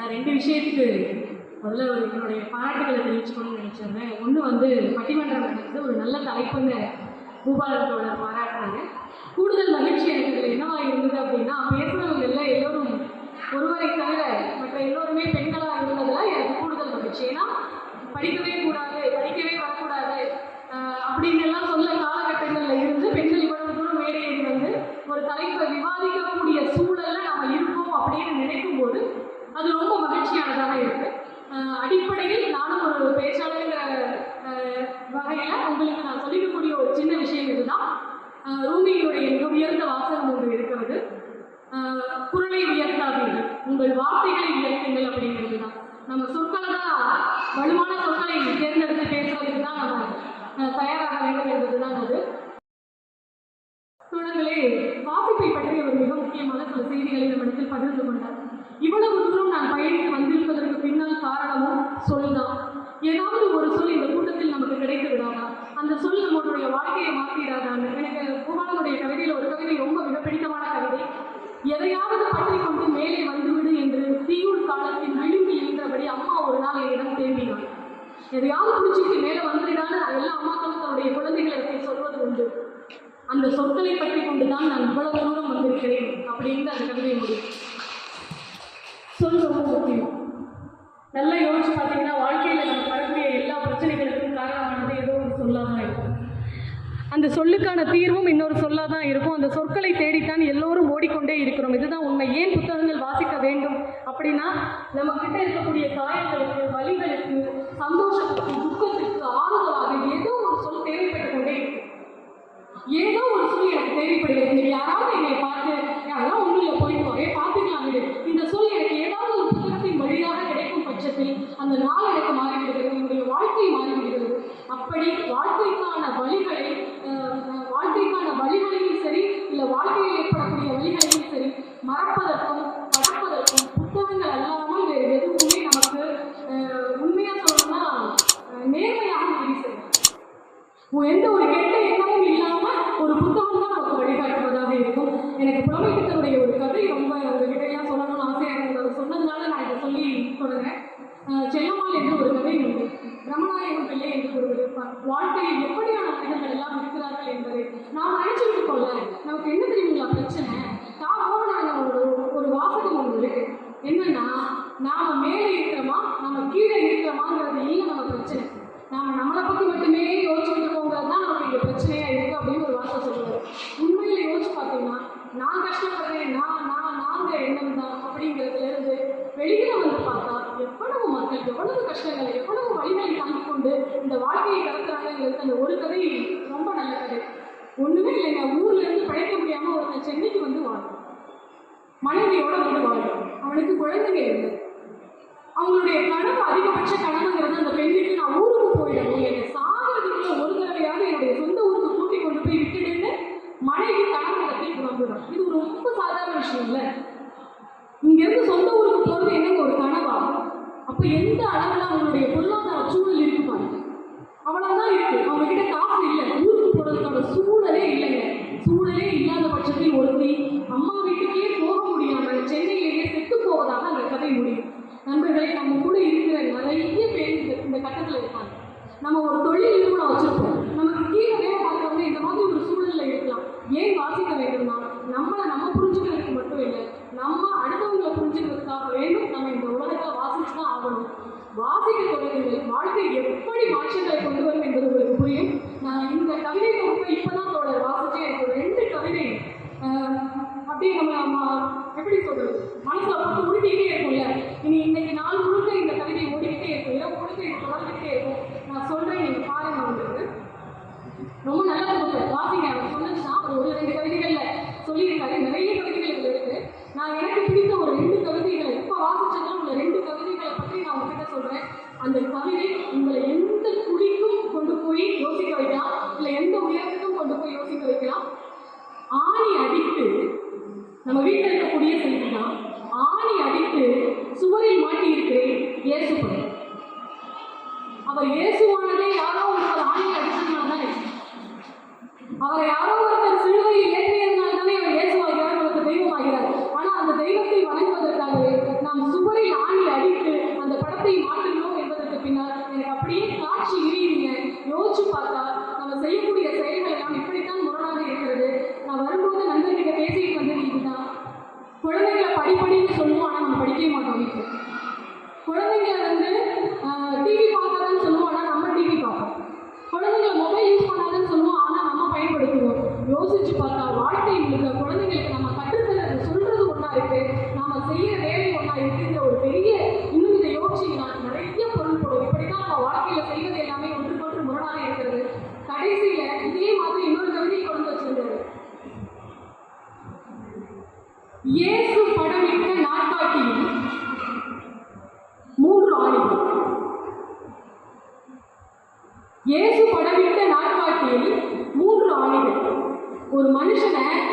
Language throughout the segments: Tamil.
நான் ரெண்டு விஷயத்துக்கு முதல்ல ஒரு என்னுடைய பாராட்டுகளை தெரிவிச்சுக்கணும்னு நினச்சிருந்தேன். ஒன்று வந்து பட்டிமன்றம் நடந்தது. ஒரு நல்ல தலைப்புன்னு பூபாலத்தோட தோழர் பாராட்டினாங்க. கூடுதல் மகிழ்ச்சி எனக்கு இதில் என்னவா இருந்தது அப்படின்னா பேசுகிறவங்கள்ல எல்லோரும் ஒருவரை தவிர மற்ற எல்லோருமே பெண்களாக இருந்ததெல்லாம் எனக்கு கூடுதல் மகிழ்ச்சி. ஏன்னா படிக்கவே கூடாது படிக்கவே வரக்கூடாது அப்படின்னு எல்லாம் சொல்ல காலகட்டங்களில் இருந்து பெண்கள் இவ்வளவு தூரம் வேறு அது ரொம்ப மகிழ்ச்சியானதாக இருக்கு. அடிப்படையில் நானும் ஒரு பேச்சாளர்ங்கிற வகையில உங்களுக்கு நான் சொல்லிக்கக்கூடிய ஒரு சின்ன விஷயம் இதுதான். ரூமியினுடைய மிக உயர்ந்த வாசகம் ஒன்று இருக்கிறது. குரலை உயர்த்தாதீர்கள். உங்கள் வார்த்தைகளை உயர்த்துங்கள் அப்படிங்கிறது தான். நம்ம சொற்களை தான் வலுவான சொற்களை தேர்ந்தெடுத்து பேசுறதுக்கு தான் நம்ம தயாராக வேண்டும் என்பதுதான் அது. தொடர்களே வாசிப்பை பற்றிய ஒரு மிக முக்கியமான சில செய்திகளை நம்மிடத்தில் பகிர்ந்து கொண்டார். இவ்வளவு தூரம் நான் பயணித்து வந்திருப்பதற்கு பின்னால் காரணமும் சொல்தான். ஏதாவது ஒரு சொல் இந்த கூட்டத்தில் நமக்கு கிடைத்து விடாதா அந்த சொல் நம்மளுடைய வாழ்க்கையை மாற்றிடாதான் எனக்கு குமாரனுடைய கவிதையில் ஒரு கவிதை ரொம்ப மிக பிடித்தமான கவிதை. எதையாவது பற்றி கொண்டு மேலே வந்துவிடு என்று தீயுள் காலத்தின் விளிம்பில் இருந்தபடி அம்மா ஒரு நாள் என்னிடம் தேம்பினாள் எதையாவது பிடிச்சிட்டு மேலே வந்துவிடான்னு எல்லா அம்மாக்களும் தன்னுடைய குழந்தைகளை சொல்வது உண்டு. அந்த சொற்களை பற்றி கொண்டுதான் நான் இவ்வளவு தூரம் வந்திருக்கிறேன். அப்படின்னு அந்த கவிதை முடியும் சொல் ரொம்ப முக்கியம். நல்லா யோசிச்சு பார்த்தீங்கன்னா வாழ்க்கையில் நம்ம வரக்கூடிய எல்லா பிரச்சனைகளுக்கும் காரணமானது ஏதோ ஒரு சொல்லாக தான் இருக்கும். அந்த சொல்லுக்கான தீர்வும் இன்னொரு சொல்லாக தான் இருக்கும். அந்த சொற்களை தேடித்தான் எல்லோரும் ஓடிக்கொண்டே இருக்கிறோம். இதுதான் உண்மை. ஏன் புத்தகங்கள் வாசிக்க வேண்டும் அப்படின்னா நம்ம கிட்ட இருக்கக்கூடிய காயங்களுக்கு வழிகளுக்கு சந்தோஷத்துக்கு துக்கத்துக்கு ஆறுதலாக ஏதோ ஒரு சொல் தேவைப்பட்டு கொண்டே இருக்கும். ஏதோ ஒரு சொல் எனக்கு தேவைப்படுகிறது. யாராவது என்னை பார்த்து "ஏய், அதெல்லாம் ஒன்றும் இல்லை போயிட்டு வா. பார்த்துக்கலாம் இந்த சொல் எனக்கு அந்த நாள் எனக்கு நான் நினைச்சுட்டு இருக்கோம்ல நமக்கு என்ன தெரியுங்களா பிரச்சனை? தான் ஒரு ஒரு வாசகம் ஒன்று இருக்கு. என்னன்னா நாம மேலே இருக்கிறோமா நம்ம கீழே இருக்கிறோமாங்கிறது இல்லை நம்ம பிரச்சனை? நாம நம்மளை பத்தி மட்டுமே யோசிச்சுட்டு இருக்கோங்கிறது தான் நமக்கு இங்க பிரச்சனையா இருக்கு அப்படின்னு ஒரு வார்த்தை சொல்லுவாரு உண்மையில யோசிச்சு பார்த்தீங்கன்னா நான் கஷ்டப்படுறேன் நான் நான் நாங்க எண்ணம் தான் அப்படிங்கிறதுல இருந்து வெளியில வந்து பார்த்தா எவ்வளவு மக்கள் எவ்வளவு கஷ்டங்களை எவ்வளவு வழிகளை தாங்கி கொண்டு இந்த வாழ்க்கையை கடத்துறாங்கிறது அந்த ஒரு கதை ரொம்ப நல்ல கதை. ஒண்ணுமே இல்லைங்க. ஊர்ல இருந்து பிழைக்க முடியாம ஒருத்தன் சென்னைக்கு வந்து வாழ்றான் மனைவியோட வந்து வாழ்றான் அவனுக்கு குழந்தைங்க இல்லை. அவங்களுடைய கனவு அதிகபட்ச கனவுங்கிறது அந்த பெண்ணுக்கு நான் ஊருக்கு போயிடணும். என்னை சாகிறதுக்குள்ள ஒரு தடவையாக என்னுடைய சொந்த ஊருக்கு கூட்டி கொண்டு போய் விட்டுடுன்னு மனைவி கணவனிடத்தில் புலம்புறான். இது ஒரு ரொம்ப சாதாரண விஷயம் இல்லை. இங்கேருந்து சொந்த ஊருக்கு போகிறது என்னங்க ஒரு கனவா? அப்போ எந்த அளவில் அவங்களுடைய பொருளாதார சூழல் இருக்குமா? பாருங்க அவ்வளவுதான் இருக்கு. அவங்க கிட்ட காசு இல்லை. ஊருக்கு போறதுக்கான சூழலே இல்லைங்க. சூழலே இல்லாத பட்சத்தில் ஒருத்தி அம்மா வீட்டுக்கே போக முடியாம சென்னையிலேயே செத்து போவதாக அந்த கதை முடியும். நண்பர்களே நம்ம கூட இருக்கிற நிறைய பேர் இந்த கட்டத்தில் இருக்காங்க நம்ம ஒரு தொழில் நிறுவனம் வச்சிருப்போம். நமக்கு கீழே வேலை பார்க்கறவங்க இந்த மாதிரி ஒரு சூழலில் இருக்கலாம். ஏன் வாசிக்க வேண்டும்னா நம்மளை நம்ம புரிஞ்சுக்கிறதுக்கு மட்டும் இல்லை நம்ம அடுத்தவங்களை புரிஞ்சுக்கிறதுக்காக வேண்டும் நம்ம இந்த உலகத்தை வாசிச்சு தான் ஆகணும். வாசிக்க தொடங்குங்கள் வாழ்க்கை எப்படி மாற்றங்களை கொண்டு வரும் என்பது உங்களுக்கு புரியும் நான் இந்த கவிதை தொகுப்பை இப்பதான் தோழர் வாசிச்சேன் எனக்கு ஒரு ரெண்டு கவிதை ஆஹ், அப்படியே நம்ம நம்ம எப்படி சொல்றது? மனசுல போட்டு உருட்டிக்கிட்டே இருக்கும்ல இனி இன்னைக்கு நாள் முழுக்க இந்த கவிதையை ஓடிக்கிட்டே இருக்கும். இரவு முழுக்க இது தொடர்ந்துக்கிட்டே இருக்கும். நான் சொல்றேன் நீங்க பாருங்க உங்களுக்கு. ரொம்ப நல்லா கொடுப்பேன் வாசிங்க. அவர் சொன்னதுன்னா ஒரு ரெண்டு கவிதைகள்ல சொல்லியிருக்காரு. நிறைய கவிதைகள் இருக்கு. நான் எனக்கு பிடித்த ஒரு ரெண்டு கவிதைகளை. இப்ப வாசிச்சதுல உள்ள ரெண்டு கவிதைகளை பற்றி நான் உங்ககிட்ட சொல்றேன். அந்த கவிதை உங்களை எந்த குழிக்கும் கொண்டு போய் யோசிக்க வைக்கலாம். இல்ல எந்த உயரத்துக்கும் கொண்டு போய் யோசிக்க வைக்கலாம். ஆணி அடித்து நம்ம வீட்டில் இருக்கக்கூடிய செய்தி தான் ஆணி அடித்து சுவரில் மாட்டி இருக்கிறேன் இயேசு அவர் இயேசுவானதே யாரோ ஒருத்தர் ஆணி அடிச்சதுனால தான் அவரை யாரோ ஒருத்தர் சிலுவையில் வந்து டிவி பார்க்காதன்னு that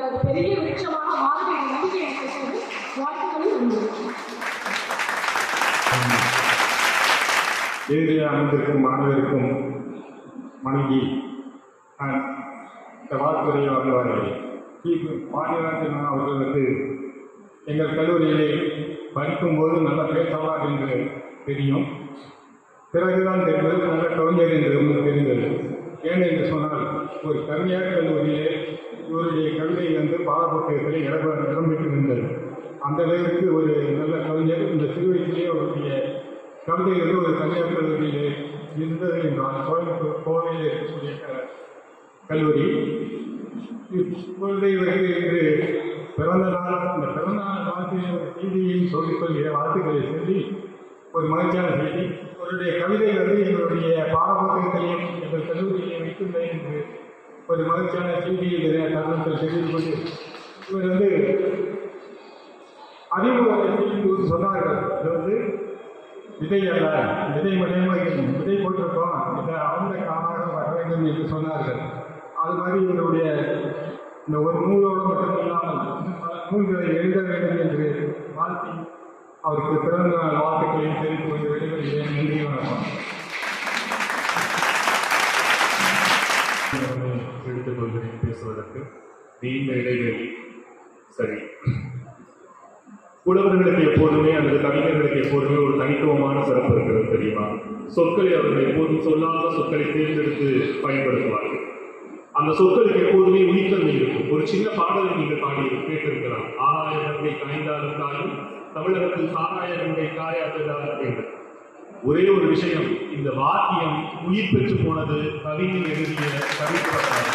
அவர் அது பெரிய விருட்சமாக மாறும் என்ற நம்பிக்கை எனக்கு இருக்கிறது வாழ்த்துக்களும் நன்றி. வேறு அமைந்திருக்கும் மாணவருக்கும் வணங்கி நான் இந்த வாழ்த்துறையை வந்தவர்கள் பாண்டியராஜன் அவர்கள் வந்து எங்கள் கல்லூரியிலே படிக்கும்போது நல்ல பேசவார் என்று தெரியும். பிறகுதான் தெரிந்தது நல்ல கவிஞர் என்று உங்களுக்கு தெரிந்தது. ஏன் என்று சொன்னால் ஒரு தனியார் கல்லூரியிலே இவருடைய கவிதை வந்து பாடப்புத்தகத்தில் இடம் நின்றது அந்த அளவிற்கு ஒரு நல்ல கவிஞர் இந்த சிறு வயதிலே அவருடைய கவிதை வந்து ஒரு தனியார் கல்லூரியிலே இருந்தது என்றால் கோயம்புத்தூர் கோவையில் இருக்கக்கூடிய கல்லூரி. இப்பொழுது இவருக்கு இன்று பிறந்த நாள் அந்த பிறந்த நாள் வாழ்க்கையை ஒரு சொல்லிக்கொள்கிற வாழ்த்துக்களை சொல்லி ஒரு மகிழ்ச்சியான செய்தி. அவருடைய கவிதை வந்து எங்களுடைய பாடப்புத்தகத்திலையும் எங்கள் கல்லூரியிலையும் வைத்துள்ளே என்று ஒரு மகிழ்ச்சியான செய்தியை இதில் தருணத்தில் தெரிவித்துக் கொண்டு இவர் வந்து அறிமுகத்தில் சொன்னார்கள். இது வந்து விதை அல்ல விதை மூலியமா விதை போட்டிருக்கோம் இதை ஆழ்ந்த காலாக வர வேண்டும் என்று சொன்னார்கள். அது மாதிரி இவருடைய இந்த ஒரு நூலோடு மட்டும் இல்லாமல் பல நூல்களை எழுத வேண்டும் என்று வாழ்த்தி அவருக்கு பிறந்த வாழ்த்துக்களையும் தெரிவித்து கொண்டு வெளிவருகிறேன் நன்றி வணக்கம். எடுத்துக்கொள்கிறேன் பேசுவதற்கு. நீண்ட இடைவெளி. சரி. புலவர்களுக்கு எப்போதுமே அல்லது கவிஞர்களுக்கு எப்போதுமே ஒரு தனித்துவமான சிறப்பு இருக்கிறது தெரியுமா? சொற்களை அவர்கள் எப்போதும் சொல்லாத சொற்களை தேர்ந்தெடுத்து பயன்படுத்துவார்கள். அந்த சொற்களுக்கு எப்போதுமே உயிர்த்தன்மை இருக்கும். ஒரு சின்ன பாடலை நீங்கள் பாடி கேட்டிருக்கலாம். ஆறாய கங்கை காய்ந்தாலும் தாயும் தமிழகத்தில் சாராய கங்கை காயாததால் என்று. ஒரே ஒரு விஷயம் இந்த வாக்கியம் உயிர் பெற்று போனது கவிஞர் எழுதிய கவிப்பட்டார்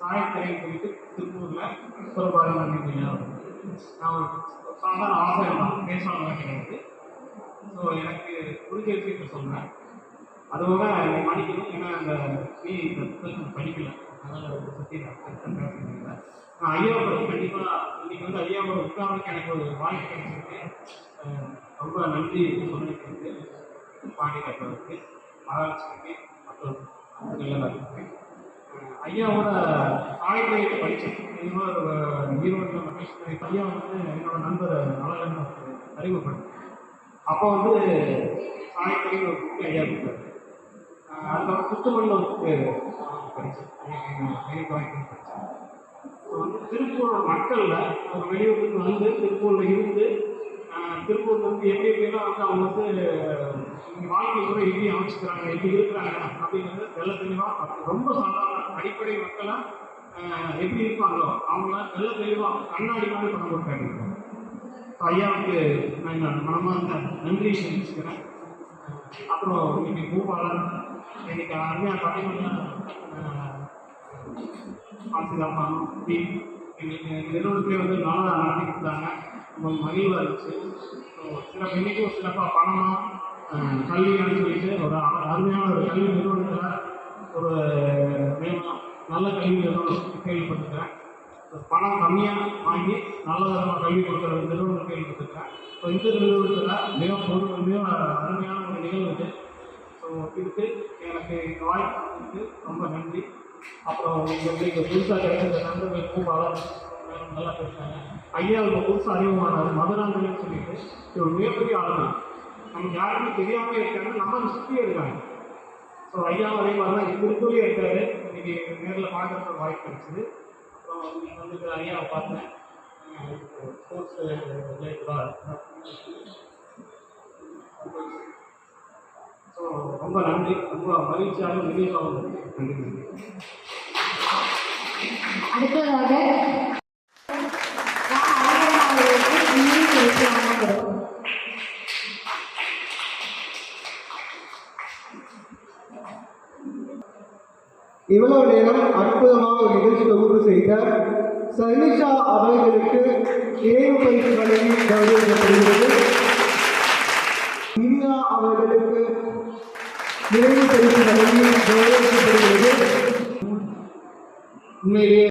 சாயக்கரை குறித்து திருப்பூரில் புறப்பாடு பண்ணிருக்கீங்க நான் ஒரு சாதாரண ஆசிரியர் தான் பேசணும் எனக்கு ஸோ எனக்கு புரிஞ்ச விஷயத்தை சொல்றேன். அதோட மன்னிக்கணும். ஏன்னா அந்த நீ படிக்கல அதனால் பற்றி நான் பெருசாக நான் ஐயாவை பற்றி கண்டிப்பாக இன்னைக்கு வந்து ஐயாவோட உட்கார்றதுக்கு எனக்கு ஒரு வாய்ப்பு கிடைச்சிருக்கு. ரொம்ப நன்றி சொல்லிட்டு கட்டுறதுக்கு மகாலட்சுமிக்கு மற்றும் எல்லாருக்கும் ஐயாவோட ஆய்வுகளை படித்தேன். ஈரோடு ஈரோட்டில் மகேஸ்வரி ஐயா வந்து என்னோட நண்பர் அழகன் அறிமுகப்படுத்தேன் அப்போ வந்து சாயத்திரையும் ஒரு புக்கு ஐயா கொடுத்தாரு. ஆஹ் அதுக்கப்புறம் வந்து ஒரு படித்தேன் படித்தேன் திருப்பூர் மக்களில் ஒரு வெளியூருக்கு வந்து திருப்பூரில் இருந்து திருப்பூர் திருப்பூர்ல வந்து எப்படி எப்படிலாம் வந்து அவங்க வந்து வாழ்க்கை கூட எப்படி அமைச்சுக்கிறாங்க எப்படி இருக்கிறாங்க அப்படிங்கிறது தெல்ல தெளிவாக ரொம்ப சாதாரண அடிப்படை மக்களாக எப்படி இருப்பாங்களோ அவங்க தெள்ள தெளிவாக கண்ணாடி மாதிரி பணம் போட்டு காட்டியிருக்காங்க ஸோ ஐயாவுக்கு நான் மனமார்ந்த நன்றி தெரிவிச்சுக்கிறேன் அப்புறம் இன்னைக்கு பூபாலன் இன்னைக்கு அருமையாக பார்த்தீங்கன்னா ஆசிரியர் டீம் எங்களுக்கு நிறுவனத்திலே வந்து நல்லா நடத்தி கொடுத்தாங்க ரொம்ப மகிழ்வாக இருந்துச்சு ஸோ சிறப்பு இன்றைக்கும் சிறப்பாக பணமாக கல்வியான்னு சொல்லிட்டு ஒரு அருமையான ஒரு கல்வி நிறுவனத்தில் ஒரு நல்ல கல்வி நிறுவனம் கேள்விப்பட்டிருக்கிறேன் பணம் கம்மியாக வாங்கி நல்ல விதமாக கல்வி கொடுக்குற ஒரு நிறுவனம் கேள்விப்பட்டிருக்கேன் ஸோ இந்த நிறுவனத்தில் மிக பொருள் மிக அருமையான ஒரு நிகழ்வு இதுக்கு எனக்கு இந்த வாய்ப்பு கொடுத்ததுக்கு ரொம்ப நன்றி. அப்புறம் எங்களுக்கு இங்கே புதுசாக கிடைச்ச நண்பர்கள் பூபாலன் நல்லா பேசுகிறாங்க ஐயா இப்போ புதுசாக அறிமுகமானார். மதுராந்தகன் சொல்லிட்டு இது ஒரு மிகப்பெரிய ஆளுமை நமக்கு யாருமே தெரியாமல் இருக்காங்க. நம்ம சுற்றியே இருக்காங்க. ஸோ ஐயா அதே மாதிரி தான் திருப்பூர்லேயே இருக்காரு. இன்னைக்கு நேரில் பார்க்குறதுக்கு வாய்ப்பு கிடைச்சிது அப்புறம் இன்னைக்கு வந்து ஐயாவை பார்த்தேன். ஸ்போர்ட்ஸ் ரிலேட்டடாக ஸோ ரொம்ப நன்றி. ரொம்ப மகிழ்ச்சியாக நிகழ்வாக நன்றி நன்றி. அடுத்ததாக இவ்வளவு நேரம் அற்புதமாக ஒரு நிகழ்ச்சி தொகுப்பு செய்த சர்மிஷா அவர்களுக்கு இணைவு பயிற்சி வழங்கி கௌரவிக்கப்படுகிறது. இனியா அவர்களுக்கு நிறைவு பரிசு வழங்கி கௌரவிக்கப்படுகிறது. உண்மையிலேயே